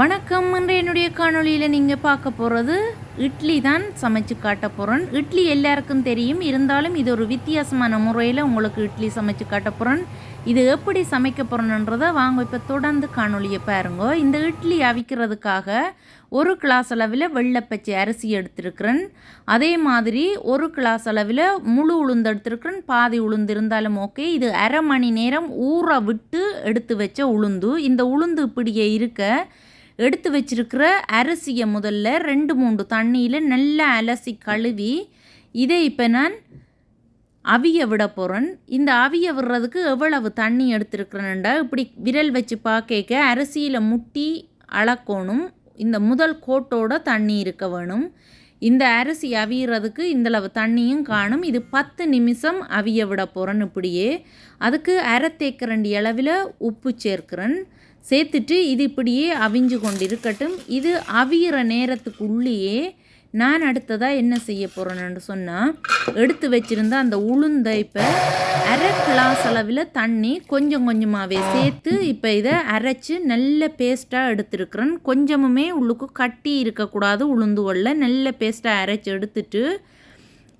வணக்கம் என்ற என்னுடைய காணொளியில் நீங்கள் பார்க்க போகிறது இட்லி தான் சமைச்சு காட்ட போகிறேன் இட்லி எல்லாருக்கும் தெரியும். இருந்தாலும் இது ஒரு வித்தியாசமான முறையில் உங்களுக்கு இட்லி சமைச்சு காட்ட போகிறேன் இது எப்படி சமைக்க போகிறேன்றதை வாங்க இப்போ தொடர்ந்து காணொலியை பாருங்க. இந்த இட்லி அவிக்கிறதுக்காக ஒரு கிளாஸ் அளவில் வெள்ளைப்பச்சை அரிசி எடுத்திருக்கிறேன். அதே மாதிரி ஒரு கிளாஸ் அளவில் முழு உளுந்து எடுத்திருக்கிறேன். பாதி உளுந்து இருந்தாலும் ஓகே. இது அரை மணி நேரம் ஊற விட்டு எடுத்து வச்ச உளுந்து. இந்த உளுந்து இப்படியே இருக்க எடுத்து வச்சிருக்கிற அரிசியை முதல்ல ரெண்டு மூன்று தண்ணியில் நல்லா அலசி கழுவி இதை இப்போ நான் அவிய விட போகிறேன் இந்த அவிய விடுறதுக்கு எவ்வளவு தண்ணி எடுத்துருக்குறேன்டா? இப்படி விரல் வச்சு பார்க்க அரிசியில் முட்டி அளக்கணும். இந்த முதல் கோட்டோட தண்ணி இருக்க வேணும். இந்த அரிசி அவியறதுக்கு இந்தளவு தண்ணியும் காணும். இது பத்து நிமிஷம் அவிய விட போகிறேன் இப்படியே. அதுக்கு அரை தேக்கரண்டி அளவில் உப்பு சேர்க்கிறேன். சேர்த்துட்டு இது இப்படியே அவிஞ்சு கொண்டு இருக்கட்டும் இது அவியிற நேரத்துக்குள்ளேயே நான் அடுத்ததாக என்ன செய்ய போகிறேன்னு சொன்னால் எடுத்து வச்சுருந்த அந்த உளுந்தை இப்போ அரை கிளாஸ் அளவில் தண்ணி கொஞ்சம் கொஞ்சமாகவே சேர்த்து இப்போ இதை அரைச்சி நல்ல பேஸ்ட்டாக எடுத்துருக்குறேன். கொஞ்சமுமே உள்ளுக்கு கட்டி இருக்கக்கூடாது உளுந்து உளுந்துகளில் நல்ல பேஸ்ட்டாக அரைச்சி எடுத்துட்டு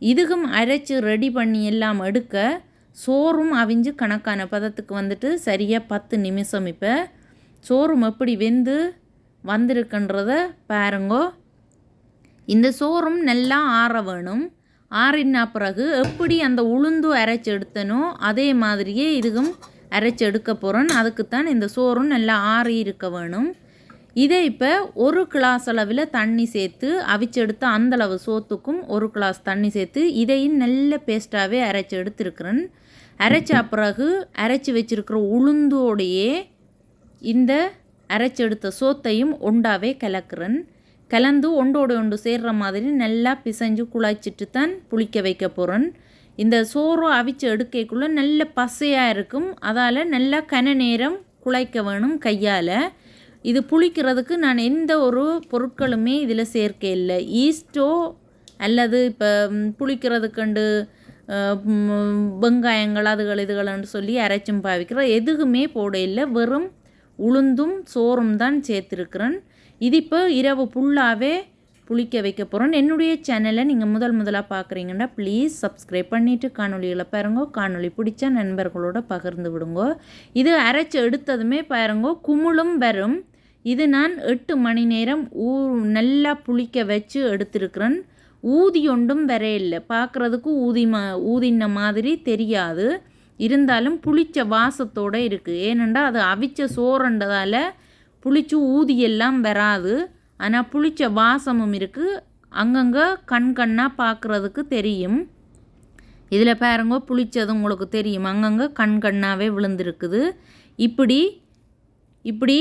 இதுக்கும் அரைச்சி ரெடி பண்ணி எல்லாம் எடுக்க சோறும் அவிஞ்சு கணக்கான பதத்துக்கு வந்துட்டு சரியாக பத்து நிமிஷம் இப்போ சோறும் எப்படி வெந்து வந்திருக்குன்றத பாருங்கோ. இந்த சோறும் நல்லா ஆற வேணும். ஆறினா பிறகு எப்படி அந்த உளுந்து அரைச்சி எடுத்தனோ அதே மாதிரியே இதுவும் அரைச்சி எடுக்க போகிறோம் அதுக்குத்தான் இந்த சோறும் நல்லா ஆறி இருக்க வேணும். இதை இப்போ ஒரு கிளாஸ் அளவில் தண்ணி சேர்த்து அவிச்செடுத்த அந்தளவு சோத்துக்கும் ஒரு கிளாஸ் தண்ணி சேர்த்து இதையும் நல்ல பேஸ்ட்டாகவே அரைச்சி எடுத்துருக்குறேன். அரைச்ச பிறகு அரைச்சி வச்சுருக்கிற உளுந்தோடையே இந்த அரைச்செடுத்த சோத்தையும் ஒண்டாவே கலக்கிறேன். கலந்து ஒண்டோடு ஒன்று சேர்கிற மாதிரி நல்லா பிசைஞ்சு குழாய்ச்சிட்டு தான் புளிக்க வைக்க போகிறேன் இந்த சோறு அவிச்சு எடுக்கக்குள்ளே நல்ல பசையாக இருக்கும். அதால் நல்லா கன நேரம் குழைக்க வேணும் கையால். இது புளிக்கிறதுக்கு நான் எந்த ஒரு பொருட்களுமே இதில் சேர்க்க இல்லை. ஈஸ்டோ அல்லது இப்போ புளிக்கிறதுக்கண்டு வெங்காயங்கள் அதுகள் இதுகள்னு சொல்லி அரைச்சும் பாவிக்கிற எதுவுமே போட இல்லை. வெறும் உளுந்தும் சோறும் தான் சேர்த்துருக்குறேன். இது இப்போ இரவு ஃபுல்லாகவே புளிக்க வைக்க போகிறோம் என்னுடைய சேனலை நீங்கள் முதல் முதலாக பார்க்குறீங்கன்னா ப்ளீஸ் சப்ஸ்கிரைப் பண்ணிவிட்டு காணொலிகளை பாருங்க. காணொலி பிடிச்ச நண்பர்களோட பகிர்ந்து விடுங்க. இது அரைச்சி எடுத்ததுமே பாருங்க குமுளும் வரும். இது நான் எட்டு மணி நேரம் ஊ நல்லா புளிக்க வச்சு எடுத்துருக்குறேன். ஊதி ஒன்றும் வரையில்லை. பார்க்குறதுக்கு ஊதி மா ஊதின மாதிரி தெரியாது. இருந்தாலும் புளிச்ச வாசத்தோடு இருக்குது ஏனென்றால் அது அவிச்ச சோறுன்றதால் புளிச்சு ஊதியெல்லாம் வராது. ஆனால் புளிச்ச வாசமும் இருக்குது அங்கங்கே கண் கண்ணாக பார்க்குறதுக்கு தெரியும். இதில் பாருங்க புளிச்சது உங்களுக்கு தெரியும். அங்கங்கே கண் கண்ணாகவே விழுந்திருக்குது. இப்படி இப்படி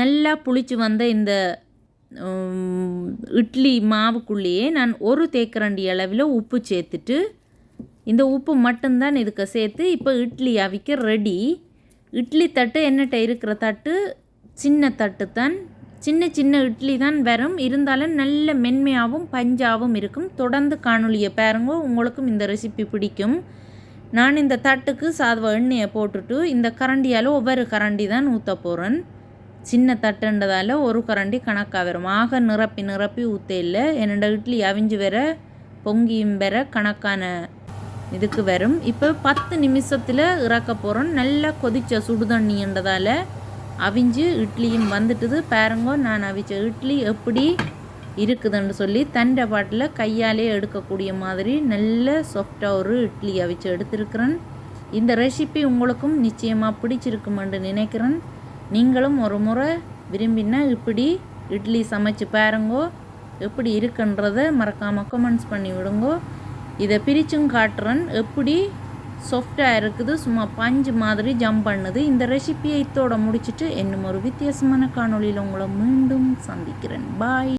நல்லா புளிச்சு வந்த இந்த இட்லி மாவுக்குள்ளேயே நான் ஒரு தேக்கரண்டி அளவில் உப்பு சேர்த்துட்டு இந்த உப்பு மட்டும்தான் இதுக்கு சேர்த்து இப்போ இட்லி அவிக்க ரெடி இட்லி தட்டு என்னட்ட இருக்கிற தட்டு? சின்ன தட்டு தான். சின்ன சின்ன இட்லி தான் வரும். இருந்தாலும் நல்ல மென்மையாகவும் பஞ்சாகவும் இருக்கும். தொடர்ந்து காணொலியை பாருங்க. உங்களுக்கும் இந்த ரெசிபி பிடிக்கும். நான் இந்த தட்டுக்கு சாதுவ எண்ணெயை போட்டுட்டு இந்த கரண்டியால் ஒவ்வொரு கரண்டி தான் ஊற்ற போகிறேன் சின்ன தட்டுன்றதால் ஒரு கரண்டி கணக்காக வரும். ஆக நிரப்பி நிரப்பி ஊற்ற இல்லை. என்னோட இட்லி அவிஞ்சு வர பொங்கியும் வர கணக்கான இதுக்கு வரும். இப்போ பத்து நிமிஷத்தில் இறக்க போகிறோம் நல்லா கொதித்த சுடு தண்ணின்றதால் அவிஞ்சு இட்லியும் வந்துட்டுது. பாருங்க நான் அவிச்ச இட்லி எப்படி இருக்குதுன்னு சொல்லி தண்டை பாட்டில் கையாலே எடுக்கக்கூடிய மாதிரி நல்ல சாஃப்டாக ஒரு இட்லி அவிச்சு எடுத்திருக்கிறேன். இந்த ரெசிபி உங்களுக்கும் நிச்சயமாக பிடிச்சிருக்குமென்று நினைக்கிறேன். நீங்களும் ஒரு முறை விரும்பினா இப்படி இட்லி சமைச்சு பாருங்கோ எப்படி இருக்குன்றதை மறக்காமல் கமெண்ட்ஸ் பண்ணி விடுங்கோ. இதை பிரிச்சும் காட்டுறேன். எப்படி சாஃப்டாக இருக்குது சும்மா பஞ்சு மாதிரி ஜம்ப் பண்ணுது. இந்த ரெசிபியை இத்தோட முடிச்சுட்டு இன்னும் ஒரு வித்தியாசமான காணொலியில் உங்களை மீண்டும் சந்திக்கிறேன். பாய்